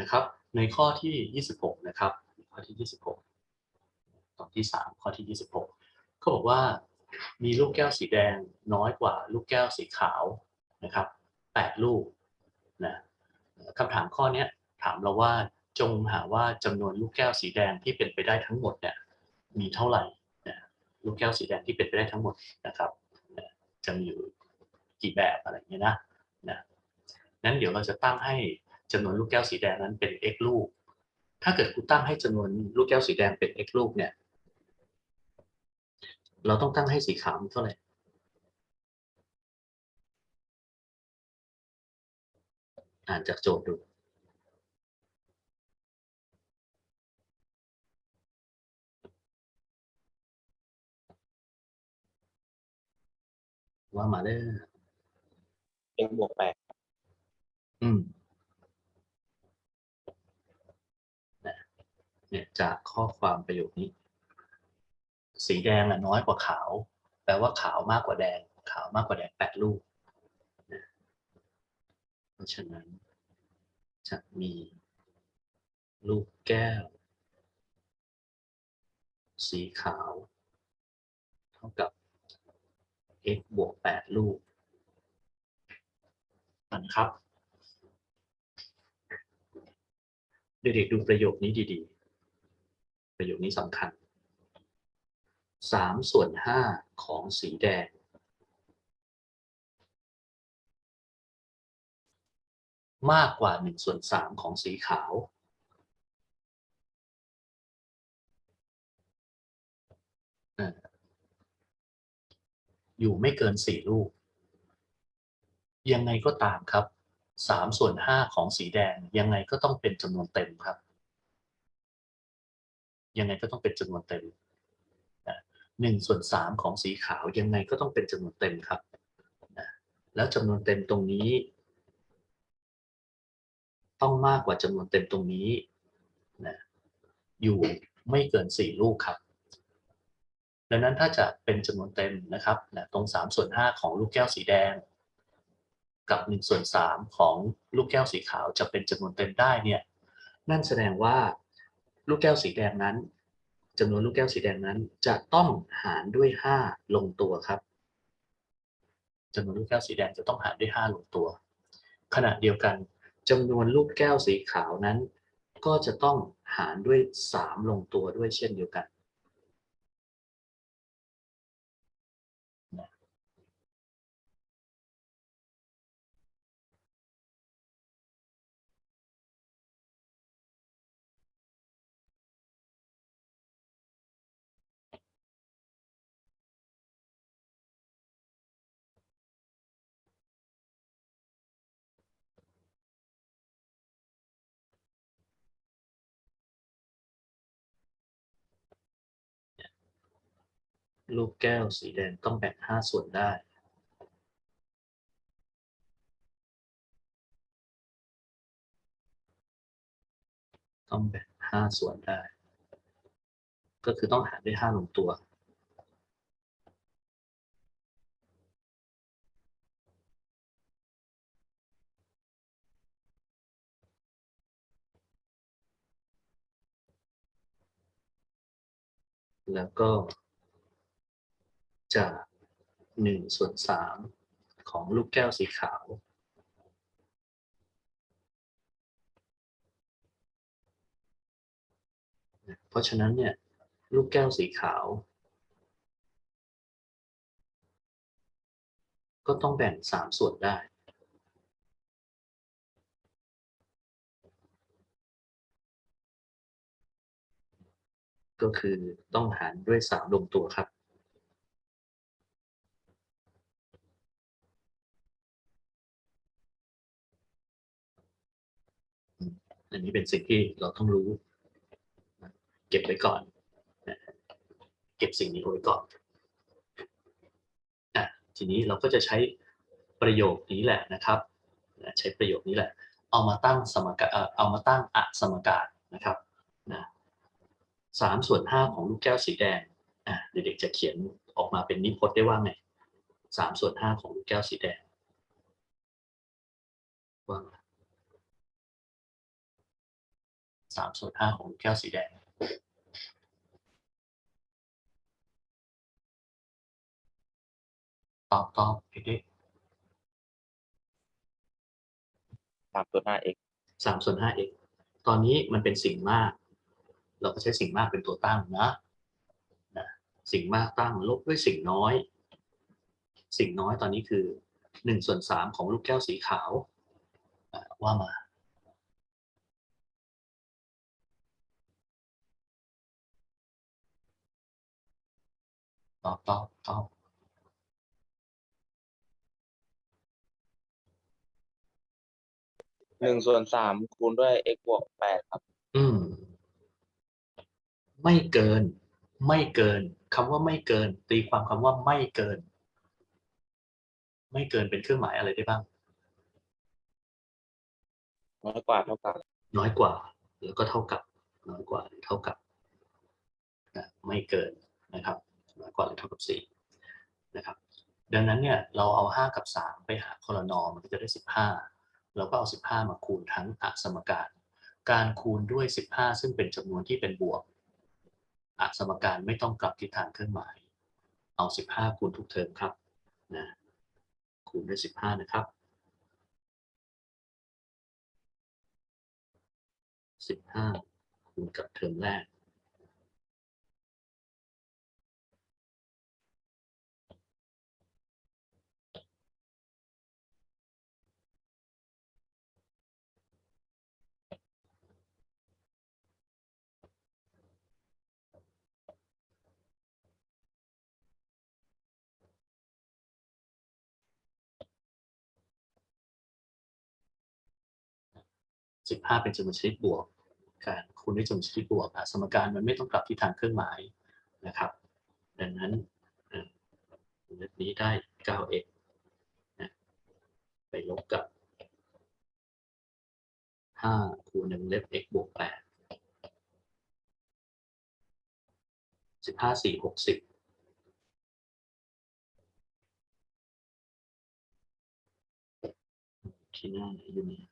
นะครับ ในข้อที่ 26 นะครับข้อที่ 26 ตอนที่ 3 ข้อที่ 26เขาบอกว่ามีลูกแก้วสีแดงน้อยกว่าลูกแก้วสีขาวนะครับ 8 ลูกนะคำถามข้อนี้ถามเราว่าจงหาว่าจำนวนลูกแก้วสีแดงที่เป็นไปได้ทั้งหมดเนี่ยมีเท่าไหร่นะลูกแก้วสีแดงที่เป็นไปได้ทั้งหมดนะครับนะจะมีอยู่กี่แบบอะไรเงี้ยนะนะนั้นเดี๋ยวเราจะตั้งให้ จำนวนลูกแก้วสีแดงนั้นเป็น x ลูก ถ้าเกิดคุณตั้งให้จำนวนลูกแก้วสีแดงเป็น x ลูกเนี่ย เราต้องตั้งให้สีขาวมีเท่าไหร่อ่านจากโจทย์ดูว่ามาเด้อเป็นบวกแปดอืมนะ เนี่ยจากข้อความประโยคนี้ สีแดงน้อยกว่าขาว แปลว่าขาวมากกว่าแดง ขาวมากกว่าแดงแปดลูกเพราะฉะนั้น จะมีลูกแก้ว สีขาว เท่ากับ x บวกแปดลูกนะครับเด็กๆดูประโยคนี้ดีๆ ประโยคนี้สำคัญสามส่วนห้าของสีแดง มากกว่าหนึ่งส่วนสามของสีขาวเอ่ออยู่ไม่เกินสี่ลูก ยังไงก็ตามครับสามส่วนห้าของสีแดงยังไงก็ต้องเป็นจำนวนเต็มครับ ยังไงก็ต้องเป็นจำนวนเต็มหนึ่งส่วนสามของสีขาวยังไงก็ต้องเป็นจำนวนเต็มครับนะแล้วจำนวนเต็มตรงนี้ ต้องมากกว่าจำนวนเต็มตรงนี้นะอยู่ไม่เกินสี่ลูกครับ ดังนั้นถ้าจะเป็นจำนวนเต็มนะครับนะตรงสามส่วนห้าของลูกแก้วสีแดง กับหนึ่งส่วนสามของลูกแก้วสีขาวจะเป็นจำนวนเต็มได้เนี่ยนั่นแสดงว่า ลูกแก้วสีแดงนั้นจำนวนลูกแก้วสีแดงนั้น จะต้องหารด้วยห้าลงตัวครับจำนวนลูกแก้วสีแดงจะต้องหารด้วยห้าลงตัว ขณะเดียวกันจำนวนลูกแก้วสีขาวนั้น ก็จะต้องหารด้วยสามลงตัวด้วยเช่นเดียวกัน ลูกแก้วสีแดงต้องแบ่งห้าส่วนได้ ต้องแบ่งห้าส่วนได้ ก็คือต้องหารด้วยห้าลงตัวแล้วก็ จากหนึ่งส่วนสามของลูกแก้วสีขาว เพราะฉะนั้นเนี่ยลูกแก้วสีขาว ก็ต้องแบ่งสามส่วนได้ก็คือต้องหารด้วยสามลงตัวครับ อันนี้เป็นสิ่งที่เราต้องรู้ เก็บไว้ก่อน เก็บสิ่งนี้ไว้ก่อนอะทีนี้เราก็จะใช้ประโยคนี้แหละนะครับ ใช้ประโยคนี้แหละ เอามาตั้งสมการเอามาตั้งอะสมการนะครับนะสามส่วนห้าของลูกแก้วสีแดงอะเด็กๆจะเขียนออกมาเป็นนิพจน์ได้ว่าไงสามส่วนห้าของลูกแก้วสีแดงว่า สามส่วนห้าของลูกแก้วสีแดงตอบตอบเด็กสามส่วนห้า x สามส่วนห้า x ตอนนี้มันเป็นสิ่งมาก เราก็ใช้สิ่งมากเป็นตัวตั้งนะนะสิ่งมากตั้งลบด้วยสิ่งน้อย สิ่งน้อยตอนนี้คือหนึ่งส่วนสามของลูกแก้วสีขาวอะว่ามา ตอบตอบตอบหนึ่งส่วนสามคูณด้วย x บวกแปดครับ อืม ไม่เกิน ไม่เกินคำว่าไม่เกิน ตีความคำว่าไม่เกิน ไม่เกินเป็นเครื่องหมายอะไรได้บ้าง น้อยกว่าเท่ากับน้อยกว่า แล้วก็เท่ากับ น้อยกว่าหรือเท่ากับนะไม่เกินนะครับ น้อยกว่าหรือเท่ากับสี่นะครับดังนั้นเนี่ยเราเอาห้ากับสามไปหาคอลนอมันก็จะได้สิบห้าเราก็เอาสิบห้ามาคูณทั้งอสมการ การคูณด้วยสิบห้าซึ่งเป็นจำนวนที่เป็นบวกอสมการไม่ต้องกลับทิศทางเครื่องหมาย เอาสิบห้าคูณทุกเทอมครับนะคูณด้วยสิบห้านะครับสิบห้าคูณกับเทอมแรก สิบห้าเป็นจำนวนชนิดบวก การคูณด้วยจำนวนชนิดบวกอะสมการมันไม่ต้องกลับที่ทางเครื่องหมายนะครับ ดังนั้นเล็บนี้ได้ 9x นะไปลบกับ 5 คูณ1เล็บ x บวก 8 15 4 60ที่หน้าไหนอยู่เนี่ย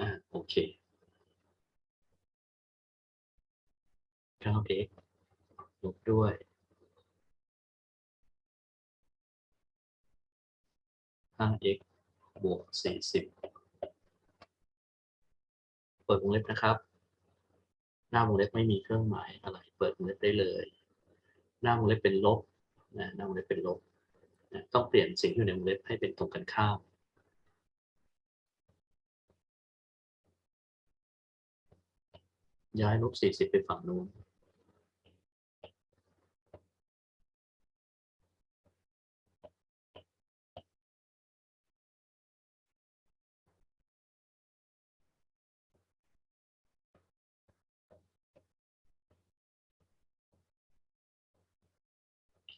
อ่าโอเค 9x ลบด้วย 5x บวก40เปิดวงเล็บนะครับ หน้าวงเล็บไม่มีเครื่องหมายอะไร เปิดวงเล็บได้เลย หน้าวงเล็บเป็นลบนะหน้าวงเล็บเป็นลบนะต้องเปลี่ยนสิ่งที่อยู่ในวงเล็บให้เป็นตรงกันข้าม ย้ายลบสี่สิบไปฝั่งนู้น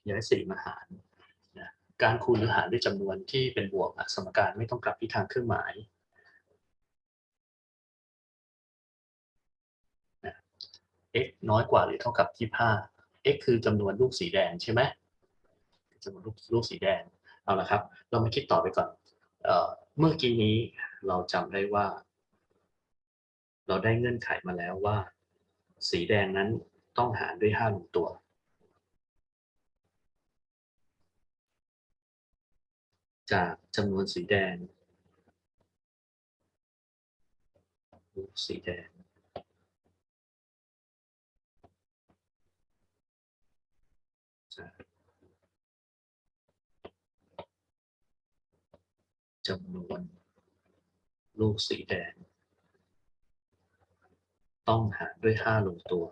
ย้ายสี่มาหารนะการคูณหรือหารด้วยจำนวนที่เป็นบวกสมการไม่ต้องกลับที่ทางเครื่องหมาย x น้อยกว่าหรือเท่ากับ25 x คือจำนวนลูกสีแดงใช่ไหมจำนวนลูกลูกสีแดง เอาละครับ เรามาคิดต่อไปก่อนเออเมื่อกี้นี้เราจำได้ว่า เราได้เงื่อนไขมาแล้วว่า สีแดงนั้นต้องหารด้วย5ลงตัว จากจำนวนสีแดง สีแดง จาก จำนวน ลูกสีแดง ต้องหารด้วยห้าลงตัว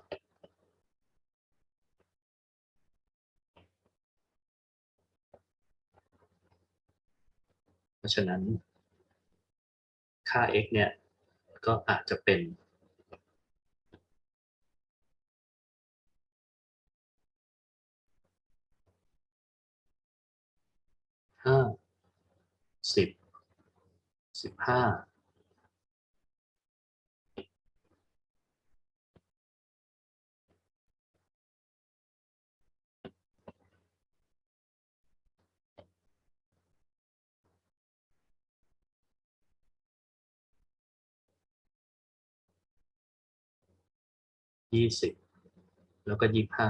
เพราะฉะนั้น ค่า x เนี่ย ก็อาจจะเป็นห้าสิบ สิบห้ายี่สิบแล้วก็ยี่ห้า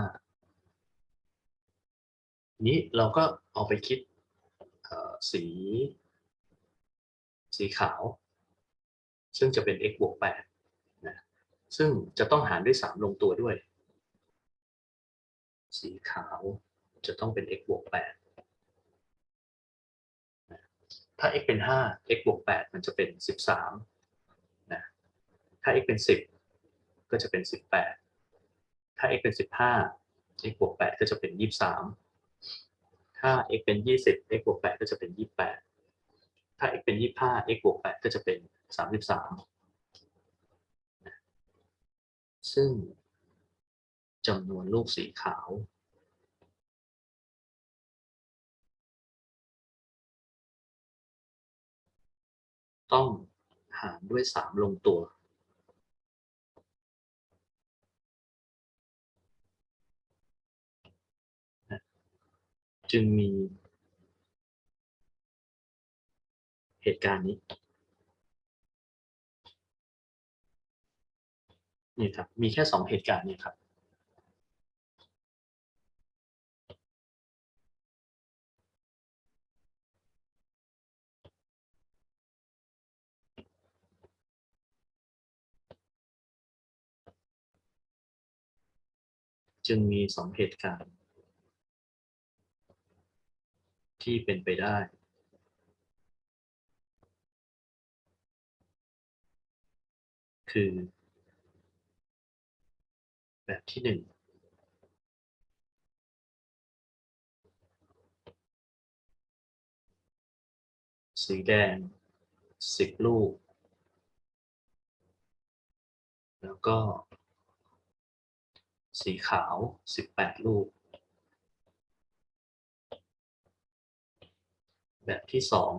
นี้เราก็เอาไปคิดสี สีขาว ซึ่งจะเป็น x บวกแปดนะซึ่งจะต้องหารด้วยสามลงตัวด้วย สีขาวจะต้องเป็น x บวกแปดนะถ้า x เป็นห้า x บวกแปดมันจะเป็นสิบสามนะถ้า x เป็นสิบก็จะเป็นสิบแปดถ้า x เป็นสิบห้า x บวกแปดก็จะเป็นยี่สิบสามถ้า x เป็นยี่สิบ x บวกแปดก็จะเป็นยี่สิบแปด ถ้า x เป็นยี่ห้า x บวกแปดก็จะเป็นสามสิบสามซึ่งจำนวนลูกสีขาว ต้องหารด้วยสามลงตัว จึงมี เหตุการณ์นี้นี่ครับ มีแค่สองเหตุการณ์เนี่ยครับจึงมีสองเหตุการณ์ ที่เป็นไปได้ คือ แบบที่หนึ่งสีแดงสิบลูก แล้วก็ สีขาวสิบแปดลูก แบบที่สอง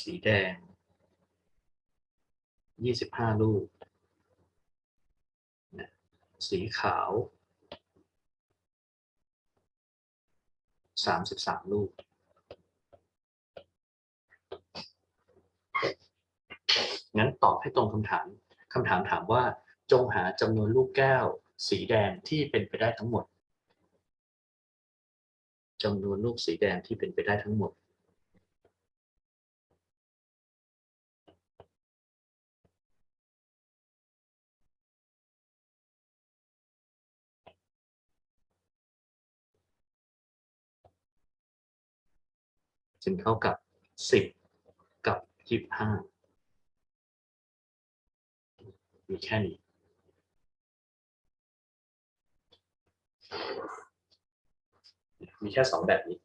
สีแดง ยี่สิบห้าลูก สีขาว สามสิบสามลูก งั้นตอบให้ตรงคำถาม คำถามถามว่าจงหาจำนวนลูกแก้ว สีแดงที่เป็นไปได้ทั้งหมดจำนวนลูกสีแดงที่เป็นไปได้ทั้งหมด จึงเท่ากับสิบกับยี่ห้ามีแค่นี้ มีแค่สองแบบนี้